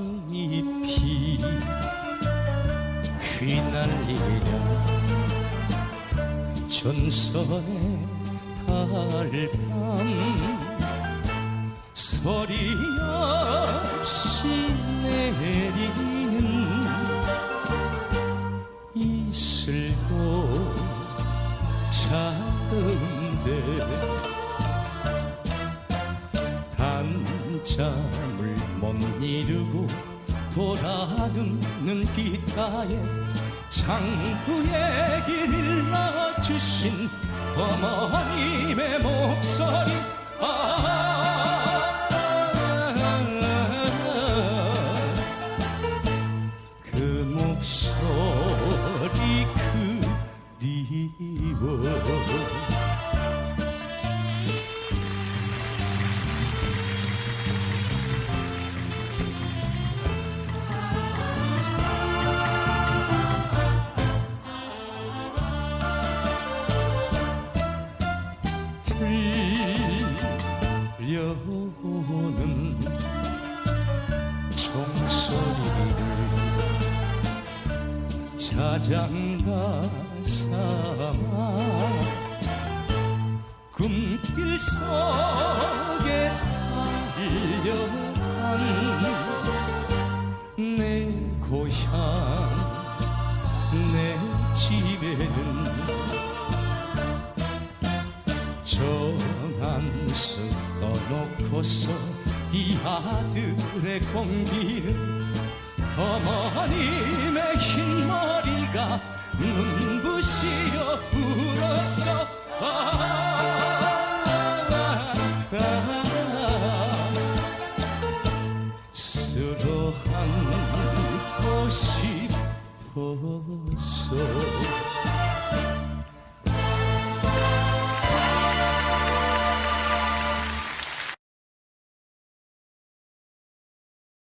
가랑잎이 휘날리려 전설의 달밤 소리 없이 내리는 이슬도 작은데 단잠을 못 이루고 돌아듣는 기타에 장부의 길을 넣어주신 어머 오는 종소리를 자장가 삼아 꿈길 속에 달려간 내 고향 내 집에는 정한 수 떠놓고 싶었어 이 아들의 공기를 어머님의 흰 머리가 눈부시어 불었어 아, 아, 아, 아. 서로 안고 싶었어